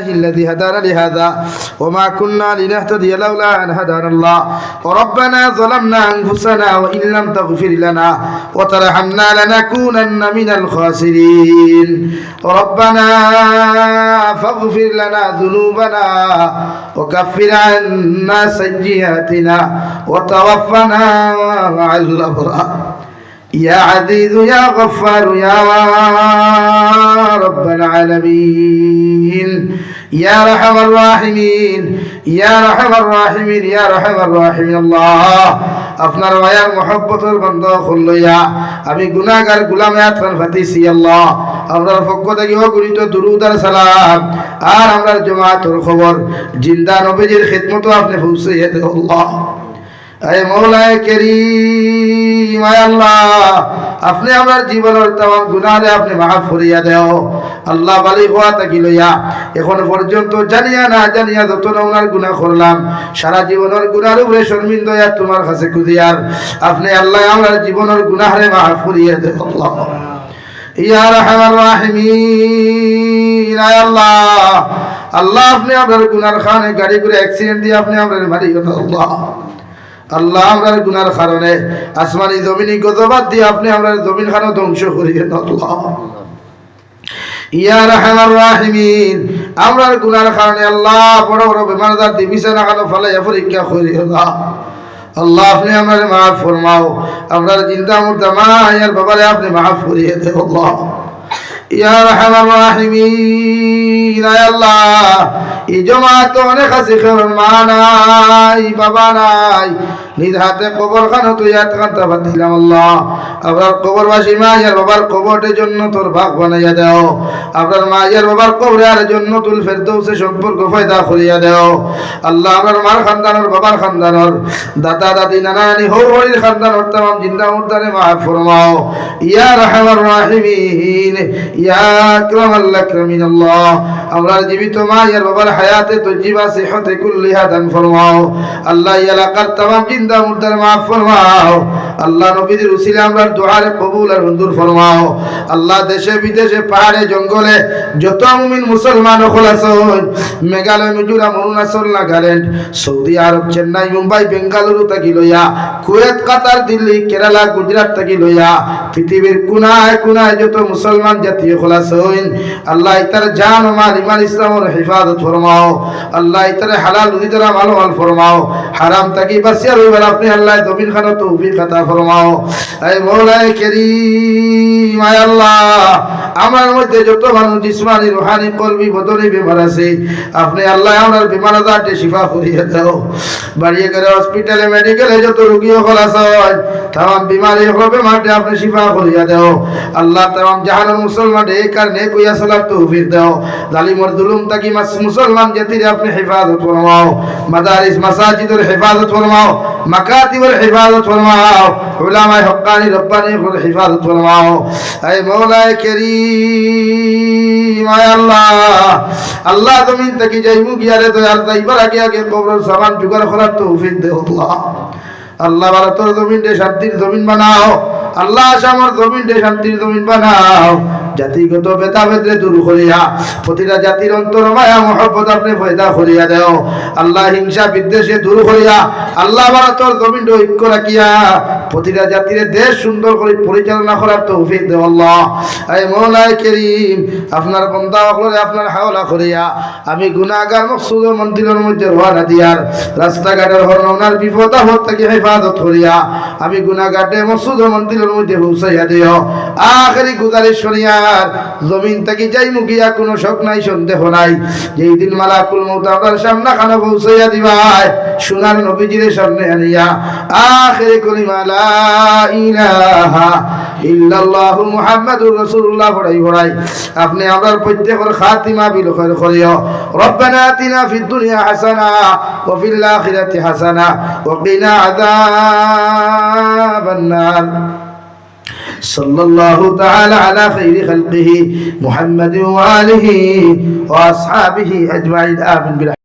الذي هدانا لهذا وما كنا لنهتدي لولا أن هدانا الله. وربنا ظلمنا أنفسنا وإن لم تغفر لنا وترحمنا لنكونن من الخاسرين. ربنا فاغفر لنا ذنوبنا وكفر عنا سيئاتنا وتوفنا مع الأبرار. يا عزيز يا غفار يا رب العالمين. ইয়া رحم الراحمين ইয়া رحم الراحمين ইয়া রাহমান রাহিমিন আল্লাহ। আপনার মায়ার মহব্বতের বন্ধ খুললইয়া আমি গুনাহগার গুলামে আত্মান ফাতিছি আল্লাহ। আপনার পক্ষ থেকে অগণিত দুরুদ আর সালাম। আর আমরার জমাতর খবর, জিন্দা নবীজির খিদমতও আপনি পৌঁছে আল্লাহ। আয় মৌলায় করিম আল্লাহ। আপনি আমার জীবনের তাম গুনারে আপনি মাফ করিয়া দেও। আল্লাহ বালি হওয়া তাকি লইয়া এখন পর্যন্ত জানিয়া না জানিয়া যত ওনার গুণা করলাম, সারা জীবনের গুনার উপরে শর্মিন্দ হইয়া তোমার কাছে কুদিয়ার। আপনি আল্লাহ আমার জীবনের গুনাহারে মাফ করিয়া দেও আল্লাহ। ইয়া রাহমার রাহিমিন আল্লাহ। আল্লাহ, আপনি আপনার গুনার খানে গাড়ি করে অ্যাক্সিডেন্ট দিয়ে আপনি আপনার মারিও না আল্লাহ। আল্লাহ আমরা গুনার কারণে আসমানি জমিনি গজবাদ দিয়ে আপনি আমরা জমিন খানো ধ্বংস করিয়ে আল্লাহ। ইয়া রাহমার রাহিমিন, আমরার গুনার কারণে আল্লাহ বড় বড় বেমার জাতি বিছানা খানো ফালাইয়া পরীক্ষা করি আল্লাহ আল্লাহ, আপনি আমার মাফ ফরমাও আমরা চিন্তা মুর্দা মা, ইয়ার বাবারে আপনি মাফ করিয়ে দে আল্লাহ। নিজ হাতে কবর খানো তুই পারছিলাম আল্লাহ। আপনার কবরবাসী মা ইয়ার বাবার কবরের জন্য তোর ভাগ বানাইয়া দেও। আপনার মা ইয়ার বাবার কবরে আর জন্য তুল ফেরদৌসে সম্পর্ক ফায়দা করিয়া দেও। আল্লাহ আমার মার খানদানোর, বাবার খানদানোর, দাদা, দাদি, নানা হৌ হরির খানদানোর, তাম, জিন্দা মুর্দারে মা ফরমাও। ইয়া রাহমার রাহিমিন ইয়া আল্লাহ মা ইয়ার বাবার হায়াতে দান ফরমাও। আল্লাহ আল্লাহ নবীদের আমরা আর ফরমাও। আল্লাহ দেশে বিদেশে পাহাড়ে, জঙ্গলে যত মুসলমান মেঘালয়, মিজোরাম, অরুণাচল, নাগাল্যান্ড, সৌদি আরব, চেন্নাই, মুম্বাই, বেঙ্গালুরু থাকি লইয়া, কুয়েত, কাতার, দিল্লি, কেরালা, গুজরাট থাকি লইয়া, পৃথিবীর কোনায় কোনায় যত মুসলমান আছেন আল্লাহ ইতার জান মাল ইমান ইসলামের হেফাজত ফরমাও। আল্লাহ ইতারে হালাল মাল ফরমাও। হারাম আপনি, আল্লাহ তৌফিক খাতা ফরমাও। এই আল্লাহ, আমার মধ্যে যত মানুষ জিসমানি কলবি বেমার আছে, আপনি আল্লাহ আমার বিমান আজারটে শিফা করিয়ে দাও। বাড়িয়ে করে হসপিটালে মেডিকেলে যত রুগী হল আছে তাম বিমারি হল, বেমারটে আপনি শিফা করিয়া দাও। আল্লাহ তাম জাহানের মুসলমান এই কারণে কইয়া সালাত তৌফিক দাও। জালিমর জুলুম তাকি মাস মুসলমান জাতির আপনি হেফাজত ফরমাও। মাদারিস, মাসাজিদের হেফাজত ফরমাও। মাকাতিবের হেফাজত ফরমাও। উলামায়ে হক্কানি রব্বানি হেফাজত ফরমাও। এই মৌলায় কেরিম, আয় আল্লাহ। আল্লাহ জমিন থেকে যাইমু গিয়ারে তো আর যাইবার আগে আগে কবর সামান জুগার করার তৌফিক দে আল্লাহ। আল্লাহ ভারতের জমিন শান্তির জমিন বানাও। আল্লাহ আসামর জমিন শান্তির জমিন বানাও। জাতিগত ভেদাভেদে দূর করিয়া প্রতিটা জাতির অন্তর মায়া, মহব্বত আপনি পয়দা করিয়া দেও। আল্লাহ হিংসা বিদ্বেষে দূর করিয়া আল্লাহ ভারতের জমিন ঐক্য রাখিয়া প্রতিটা জাতির দেশ সুন্দর করে পরিচালনা করার তৌফিক দেও আল্লাহ। এই মৌলায় করিম, আপনার বন্দা অকলরে আপনার হাওলা করিয়া আমি গুনাহগার মকসুদ মন্দিরের মধ্যে রওনা দিয়ার, রাস্তাঘাটের হরনার বিপদ আপদ থেকে হেফাজত করিয়া আমি গুনাহগাটে মকসুদ মন্দিরের মধ্যে পৌঁছাইয়া দিও। আখেরি গুজারিশ শরিয়ার জমিন থেকে যাই মুখিয়া কোনো শোক নাই, সন্দেহ নাই। যেই দিন মালাকুল মৌত সামনে খানা পৌঁছাইয়া দিবাই সোনার নবীজির সামনে আনিয়া, আখেরি কলিমা লা ইলাহা ইল্লাল্লাহু মুহাম্মাদুর রাসূলুল্লাহ পড়াই পড়াই, আপনি আমার প্রত্যেকের খাতিমা বিল করিও। রব্বানা আতিনা ফিদ দুনিয়া হাসানা ওয়া ফিল আখিরাতি হাসানা ওয়া কিনা আযাবান নার। صلى الله تعالى على خير خلقه محمد وآله وأصحابه أجمعين. آمين.